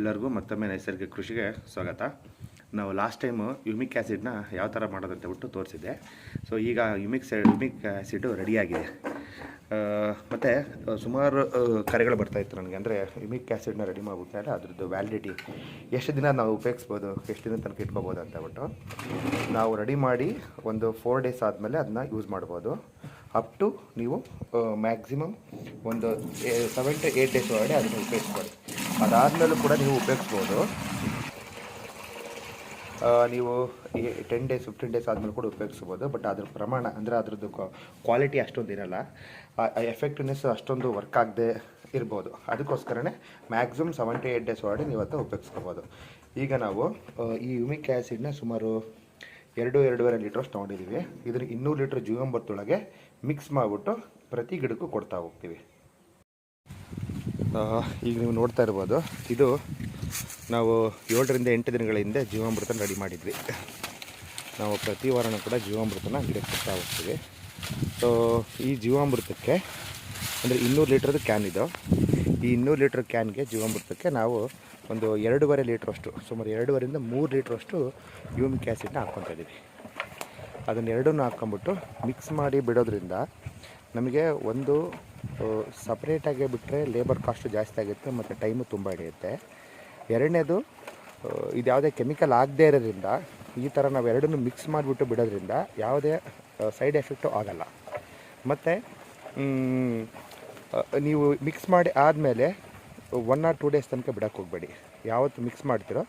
ಎಲ್ಲರಿಗೂ ಮತ್ತೊಮ್ಮೆ ನೈಸರ್ಗಿಕ ಕೃಷಿಗೆ ಸ್ವಾಗತ. ನಾವು ಲಾಸ್ಟ್ ಟೈಮು ಯುಮಿಕ್ ಆ್ಯಸಿಡ್ನ ಯಾವ ಥರ ಮಾಡೋದಂತ ಬಿಟ್ಟು ತೋರಿಸಿದ್ದೆ. ಸೊ ಈಗ ಯುಮಿಕ್ ಯುಮಿಕ್ ಆ್ಯಸಿಡು ರೆಡಿಯಾಗಿದೆ ಮತ್ತು ಸುಮಾರು ಕರೆಗಳು ಬರ್ತಾಯಿತ್ತು ನನಗೆ. ಅಂದರೆ ಯುಮಿಕ್ ಆ್ಯಸಿಡ್ನ ರೆಡಿ ಮಾಡಿಬಿಟ್ಟಾರೆ ಅದ್ರದ್ದು ವ್ಯಾಲಿಡಿಟಿ ಎಷ್ಟು ದಿನ ನಾವು ಉಪಯೋಗಿಸ್ಬೋದು, ಎಷ್ಟು ದಿನ ತನಕ ಇಟ್ಕೋಬೋದು ಅಂತ ಬಿಟ್ಟು ನಾವು ರೆಡಿ ಮಾಡಿ ಒಂದು ಫೋರ್ ಡೇಸ್ ಆದಮೇಲೆ ಅದನ್ನ ಯೂಸ್ ಮಾಡ್ಬೋದು. ಅಪ್ ಟು ನೀವು ಮ್ಯಾಕ್ಸಿಮಮ್ ಒಂದು ಸೆವೆನ್ ಟು ಏಯ್ಟ್ ಡೇಸ್ ಒಳಗಡೆ ಅದನ್ನು ಉಪಯೋಗಿಸ್ಬೋದು. ಅದಾದಮೇಲೂ ಕೂಡ ನೀವು ಉಪಯೋಗಿಸ್ಬೋದು. ನೀವು ಈ ಟೆನ್ ಡೇಸ್ ಫಿಫ್ಟೀನ್ ಡೇಸ್ ಆದಮೇಲೆ ಕೂಡ ಉಪಯೋಗಿಸ್ಬೋದು ಬಟ್ ಅದ್ರ ಪ್ರಮಾಣ ಅಂದರೆ ಅದ್ರದ್ದು ಕ್ವಾಲಿಟಿ ಅಷ್ಟೊಂದು ಇರಲ್ಲ. ಎಫೆಕ್ಟಿವ್ನೆಸ್ ಅಷ್ಟೊಂದು ವರ್ಕ್ ಆಗದೆ ಇರ್ಬೋದು. ಅದಕ್ಕೋಸ್ಕರನೇ maximum seven to eight days ಒಳಗಡೆ ನೀವು ಅದನ್ನ ಉಪಯೋಗಿಸ್ಕೋಬೋದು. ಈಗ ನಾವು ಈ ಯುಮಿಕ್ ಆ್ಯಸಿಡ್ನ ಸುಮಾರು ಎರಡು, ಎರಡೂವರೆ ಲೀಟ್ರಷ್ಟು ತೊಗೊಂಡಿದ್ದೀವಿ. ಇದ್ರ ಇನ್ನೂರು ಲೀಟ್ರ್ ಜೀವಂಬತ್ತೊಳಗೆ ಮಿಕ್ಸ್ ಮಾಡಿಬಿಟ್ಟು ಪ್ರತಿ ಗಿಡಕ್ಕೂ ಕೊಡ್ತಾ ಹೋಗ್ತೀವಿ. ಈಗ ನೀವು ನೋಡ್ತಾ ಇರ್ಬೋದು, ಇದು ನಾವು ಏಳರಿಂದ ಎಂಟು ದಿನಗಳ ಹಿಂದೆ ಜೀವಾಮೃತನ ರೆಡಿ ಮಾಡಿದ್ವಿ. ನಾವು ಪ್ರತಿ ವಾರನೂ ಕೂಡ ಜೀವಾಮೃತನ ಗಿಡಕ್ಕೆ ಕೊಡ್ತಾ ಹೋಗ್ತೀವಿ. ಸೊ ಈ ಜೀವಾಮೃತಕ್ಕೆ ಅಂದರೆ ಇನ್ನೂರು ಲೀಟ್ರದ್ದು ಕ್ಯಾನ್ ಇದು. ಈ ಇನ್ನೂರು ಲೀಟ್ರ್ ಕ್ಯಾನ್ಗೆ ಜೀವಾಮೃತಕ್ಕೆ ನಾವು ಒಂದು ಎರಡೂವರೆ ಲೀಟ್ರಷ್ಟು, ಸುಮಾರು ಎರಡೂವರೆಯಿಂದ ಮೂರು ಲೀಟ್ರಷ್ಟು ಯೂಮಿಕ್ ಆ್ಯಸಿಡ್ನ ಹಾಕ್ಕೊತಾ ಇದ್ದೀವಿ. ಅದನ್ನ ಎರಡನ್ನೂ ಹಾಕ್ಕೊಂಬಿಟ್ಟು ಮಿಕ್ಸ್ ಮಾಡಿ ಬಿಡೋದ್ರಿಂದ ನಮಗೆ ಒಂದು ಸಪ್ರೇಟಾಗಿ ಬಿಟ್ಟರೆ ಲೇಬರ್ ಕಾಸ್ಟು ಜಾಸ್ತಿ ಆಗುತ್ತೆ ಮತ್ತು ಟೈಮು ತುಂಬ ಹಿಡಿಯುತ್ತೆ. ಎರಡನೇದು ಇದು ಯಾವುದೇ ಕೆಮಿಕಲ್ ಆಗದೇ ಇರೋದ್ರಿಂದ, ಈ ಥರ ನಾವು ಎರಡನ್ನೂ ಮಿಕ್ಸ್ ಮಾಡಿಬಿಟ್ಟು ಬಿಡೋದ್ರಿಂದ ಯಾವುದೇ ಸೈಡ್ ಎಫೆಕ್ಟು ಆಗಲ್ಲ. ಮತ್ತು ನೀವು ಮಿಕ್ಸ್ ಮಾಡಿ ಆದಮೇಲೆ ಒನ್ ಆರ್ ಟೂ ಡೇಸ್ ತನಕ ಬಿಡೋಕ್ಕೆ ಹೋಗಬೇಡಿ. ಯಾವತ್ತು ಮಿಕ್ಸ್ ಮಾಡ್ತೀರೋ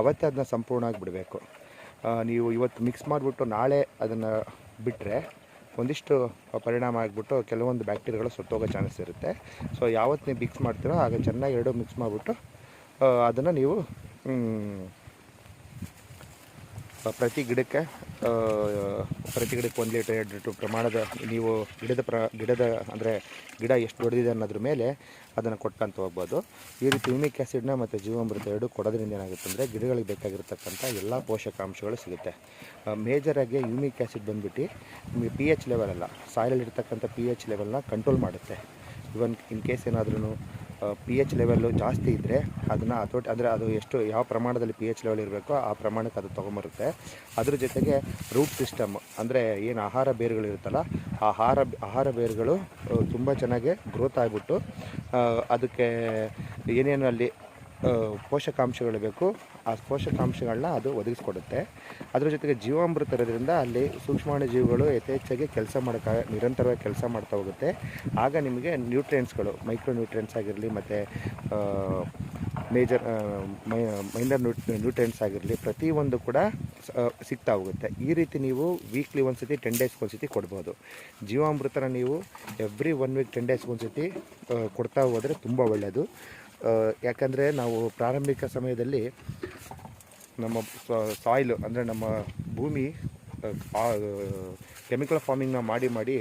ಅವತ್ತೇ ಅದನ್ನ ಸಂಪೂರ್ಣವಾಗಿ ಬಿಡಬೇಕು. ನೀವು ಇವತ್ತು ಮಿಕ್ಸ್ ಮಾಡಿಬಿಟ್ಟು ನಾಳೆ ಅದನ್ನು ಬಿಟ್ಟರೆ ಒಂದಿಷ್ಟು ಪರಿಣಾಮ ಆಗಿಬಿಟ್ಟು ಕೆಲವೊಂದು ಬ್ಯಾಕ್ಟೀರಿಯಾಗಳು ಸತ್ತೋಗೋ ಚಾನ್ಸಸ್ ಇರುತ್ತೆ. ಸೊ ಯಾವತ್ತು ನೀವು ಮಿಕ್ಸ್ ಮಾಡ್ತೀರೋ ಆಗ ಚೆನ್ನಾಗಿ ಎರಡು ಮಿಕ್ಸ್ ಮಾಡಿಬಿಟ್ಟು ಅದನ್ನು ನೀವು ಪ್ರತಿ ಗಿಡಕ್ಕೆ ಪ್ರತಿ ಗಿಡಕ್ಕೆ ಒಂದು ಲೀಟರ್, ಎರಡು ಲೀಟ್ರ್ ಪ್ರಮಾಣದ ನೀವು ಗಿಡದ ಪ್ರ, ಗಿಡದ ಅಂದರೆ ಗಿಡ ಎಷ್ಟು ದೊಡ್ಡದಿದೆ ಅನ್ನೋದ್ರ ಮೇಲೆ ಅದನ್ನು ಕೊಟ್ಕೊಂತ ಹೋಗ್ಬೋದು. ಈ ರೀತಿ ಯುಮಿಕ್ ಆ್ಯಸಿಡ್ನ ಮತ್ತು ಜೀವಾಮೃತ ಎರಡು ಕೊಡೋದ್ರಿಂದ ಏನಾಗುತ್ತೆ ಅಂದರೆ ಗಿಡಗಳಿಗೆ ಬೇಕಾಗಿರ್ತಕ್ಕಂಥ ಎಲ್ಲ ಪೋಷಕಾಂಶಗಳು ಸಿಗುತ್ತೆ. ಮೇಜರಾಗಿ ಯುಮಿಕ್ ಆ್ಯಸಿಡ್ ಬಂದುಬಿಟ್ಟು ನಿಮಗೆ ಪಿ ಎಚ್ ಲೆವೆಲ್ ಅಲ್ಲ ಸಾಯಿಲಲ್ಲಿ ಇರ್ತಕ್ಕಂಥ ಪಿ ಎಚ್ ಲೆವೆಲ್ನ ಕಂಟ್ರೋಲ್ ಮಾಡುತ್ತೆ. ಇವನ್ ಇನ್ ಕೇಸ್ ಏನಾದ್ರೂ ಪಿ ಎಚ್ ಲೆವೆಲ್ಲು ಜಾಸ್ತಿ ಇದ್ದರೆ ಅದನ್ನು ಹತೋಟಿ ಅಂದರೆ ಅದು ಎಷ್ಟು ಯಾವ ಪ್ರಮಾಣದಲ್ಲಿ ಪಿ ಎಚ್ ಲೆವೆಲ್ ಇರಬೇಕೋ ಆ ಪ್ರಮಾಣಕ್ಕೆ ಅದು ತೊಗೊಂಬರುತ್ತೆ. ಅದ್ರ ಜೊತೆಗೆ ರೂಟ್ ಸಿಸ್ಟಮ್ ಅಂದರೆ ಏನು ಆಹಾರ ಬೇರುಗಳಿರುತ್ತಲ್ಲ ಆ ಆಹಾರ ಆಹಾರ ಬೇರುಗಳು ತುಂಬ ಚೆನ್ನಾಗಿ ಗ್ರೋತ್ ಆಗಿಬಿಟ್ಟು ಅದಕ್ಕೆ ಏನೇನು ಅಲ್ಲಿ ಆ, ಪೋಷಕಾಂಶಗಳು ಬೇಕು. ಆ ಪೋಷಕಾಂಶಗಳನ್ನ ಅದು ಒದಗಿಸ್ಕೊಡುತ್ತೆ. ಅದರ ಜೊತೆಗೆ ಜೀವಾಮೃತ ಇರೋದ್ರಿಂದ ಅಲ್ಲಿ ಸೂಕ್ಷ್ಮಾಣು ಜೀವಿಗಳು ಯಥೇಚ್ಛಾಗಿ ಕೆಲಸ ಮಾಡೋಕ್ಕೆ ನಿರಂತರವಾಗಿ ಕೆಲಸ ಮಾಡ್ತಾ ಹೋಗುತ್ತೆ. ಆಗ ನಿಮಗೆ ನ್ಯೂಟ್ರಿಯೆಂಟ್ಸ್ಗಳು ಮೈಕ್ರೋ ನ್ಯೂಟ್ರಿಯೆಂಟ್ಸ್ ಆಗಿರಲಿ, ಮತ್ತು major my, minor newt, nutrients ಆಗಿರಲಿ, ಪ್ರತಿಯೊಂದು ಕೂಡ ಸಿಗ್ತಾ ಹೋಗುತ್ತೆ. ಈ ರೀತಿ ನೀವು ವೀಕ್ಲಿ ಒಂದು ಸತಿ ಟೆನ್ ಡೇಸ್ಗೆ ಒಂದು ಸತಿ ಕೊಡ್ಬೋದು. ಜೀವಾಮೃತನ ನೀವು ಎವ್ರಿ ಒನ್ ವೀಕ್, ಟೆನ್ ಡೇಸ್ಗೆ ಒಂದು ಸತಿ ಕೊಡ್ತಾ ಹೋದರೆ ತುಂಬ ಒಳ್ಳೆಯದು ಯಾಕಂದರೆ ನಾವು ಪ್ರಾರಂಭಿಕ ಸಮಯದಲ್ಲಿ ನಮ್ಮ ಸಾಯಿಲ್ ಅಂದರೆ ನಮ್ಮ ಭೂಮಿ ಕೆಮಿಕಲ್ ಫಾರ್ಮಿಂಗ್ನ ಮಾಡಿ ಮಾಡಿ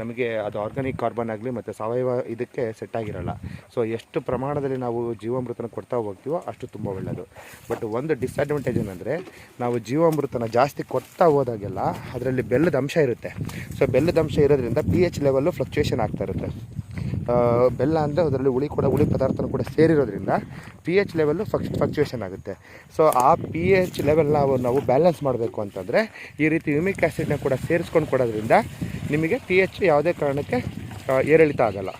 ನಮಗೆ ಅದು ಆರ್ಗ್ಯಾನಿಕ್ ಕಾರ್ಬನ್ ಆಗಲಿ ಮತ್ತು ಸಾವಯವ ಇದಕ್ಕೆ ಸೆಟ್ ಆಗಿರಲ್ಲ. ಸೊ ಎಷ್ಟು ಪ್ರಮಾಣದಲ್ಲಿ ನಾವು ಜೀವಾಮೃತನ ಕೊಡ್ತಾ ಹೋಗ್ತೀವೋ ಅಷ್ಟು ತುಂಬ ಒಳ್ಳೆಯದು ಬಟ್ ಒಂದು ಡಿಸ್ಅಡ್ವಾಂಟೇಜ್ ಏನಂದರೆ ನಾವು ಜೀವಾಮೃತನ ಜಾಸ್ತಿ ಕೊಡ್ತಾ ಹೋದಾಗೆಲ್ಲ ಅದರಲ್ಲಿ ಬೆಲ್ಲದ ಅಂಶ ಇರುತ್ತೆ. ಸೊ ಬೆಲ್ಲದ ಅಂಶ ಇರೋದ್ರಿಂದ ಪಿ ಎಚ್ ಲೆವೆಲ್ಲು ಫ್ಲಕ್ಚುಯೇಷನ್ ಆಗ್ತಾ ಇರುತ್ತೆ. ಬೆಲ್ಲ ಅಂದರೆ ಅದರಲ್ಲಿ ಹುಳಿ ಕೂಡ, ಹುಳಿ ಪದಾರ್ಥನೂ ಕೂಡ ಸೇರಿರೋದ್ರಿಂದ ಪಿ ಎಚ್ ಲೆವೆಲ್ಲು ಫಕ್ ಫ್ಲಕ್ಚುಯೇಷನ್ ಆಗುತ್ತೆ. ಸೊ ಆ ಪಿ ಎಚ್ ಲೆವೆಲ್ನ ನಾವು ನಾವು ಬ್ಯಾಲೆನ್ಸ್ ಮಾಡಬೇಕು ಅಂತಂದರೆ ಈ ರೀತಿ ಯುಮಿಕ್ ಆ್ಯಸಿಡ್ನ ಕೂಡ ಸೇರಿಸ್ಕೊಂಡು ಕೊಡೋದ್ರಿಂದ ನಿಮಗೆ ಪಿ ಎಚ್ ಯಾವುದೇ ಕಾರಣಕ್ಕೆ ಏರಿಳಿತ ಆಗಲ್ಲ.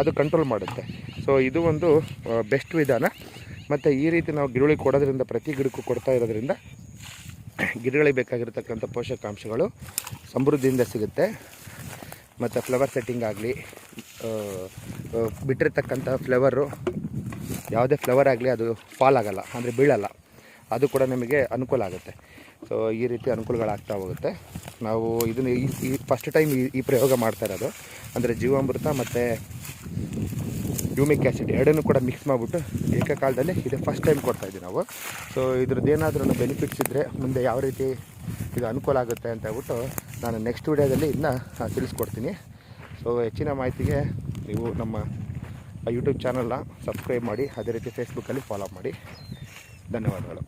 ಅದು ಕಂಟ್ರೋಲ್ ಮಾಡುತ್ತೆ. ಸೊ ಇದು ಒಂದು ಬೆಸ್ಟ್ ವಿಧಾನ. ಮತ್ತು ಈ ರೀತಿ ನಾವು ಗಿರುಳಿ ಕೊಡೋದ್ರಿಂದ, ಪ್ರತಿ ಗಿಡಕ್ಕೂ ಕೊಡ್ತಾ ಇರೋದ್ರಿಂದ ಗಿಡಗಳಿಗೆ ಬೇಕಾಗಿರ್ತಕ್ಕಂಥ ಪೋಷಕಾಂಶಗಳು ಸಮೃದ್ಧಿಯಿಂದ ಸಿಗುತ್ತೆ. ಮತ್ತು ಫ್ಲವರ್ ಸೆಟ್ಟಿಂಗ್ ಆಗಲಿ ಬಿಟ್ಟಿರ್ತಕ್ಕಂಥ ಫ್ಲೇವರು, ಯಾವುದೇ ಫ್ಲವರ್ ಆಗಲಿ ಅದು ಫಾಲ್ ಆಗೋಲ್ಲ ಅಂದರೆ ಬೀಳಲ್ಲ. ಅದು ಕೂಡ ನಿಮಗೆ ಅನುಕೂಲ ಆಗುತ್ತೆ. ಸೊ ಈ ರೀತಿ ಅನುಕೂಲಗಳಾಗ್ತಾ ಹೋಗುತ್ತೆ. ನಾವು ಇದನ್ನು ಈ ಈ ಫಸ್ಟ್ ಟೈಮ್ ಈ ಈ ಪ್ರಯೋಗ ಮಾಡ್ತಾ ಇರೋದು. ಅಂದರೆ ಜೀವಾಮೃತ ಮತ್ತು ಯೂಮಿಕ್ ಆ್ಯಸಿಡ್ ಎರಡನ್ನೂ ಕೂಡ ಮಿಕ್ಸ್ ಮಾಡಿಬಿಟ್ಟು ಏಕಕಾಲದಲ್ಲಿ ಇದು ಫಸ್ಟ್ ಟೈಮ್ ಕೊಡ್ತಾ ಇದ್ದೀವಿ ನಾವು. ಸೊ ಇದ್ರದ್ದು ಏನಾದರೂ ಬೆನಿಫಿಟ್ಸ್ ಇದ್ದರೆ ಮುಂದೆ ಯಾವ ರೀತಿ ಇದು ಅನುಕೂಲ ಆಗುತ್ತೆ ಅಂತ ಹೇಳ್ಬಿಟ್ಟು ನಾನು ನೆಕ್ಸ್ಟ್ ವಿಡಿಯೋದಲ್ಲಿ ಇದನ್ನ ತಿಳಿಸ್ಕೊಡ್ತೀನಿ. ಸೊ ಹೆಚ್ಚಿನ ಮಾಹಿತಿಗೆ ನೀವು ನಮ್ಮ ಯೂಟ್ಯೂಬ್ ಚಾನಲ್ನ ಸಬ್ಸ್ಕ್ರೈಬ್ ಮಾಡಿ, ಅದೇ ರೀತಿ ಫೇಸ್ಬುಕ್ಕಲ್ಲಿ ಫಾಲೋ ಮಾಡಿ. ಧನ್ಯವಾದಗಳು.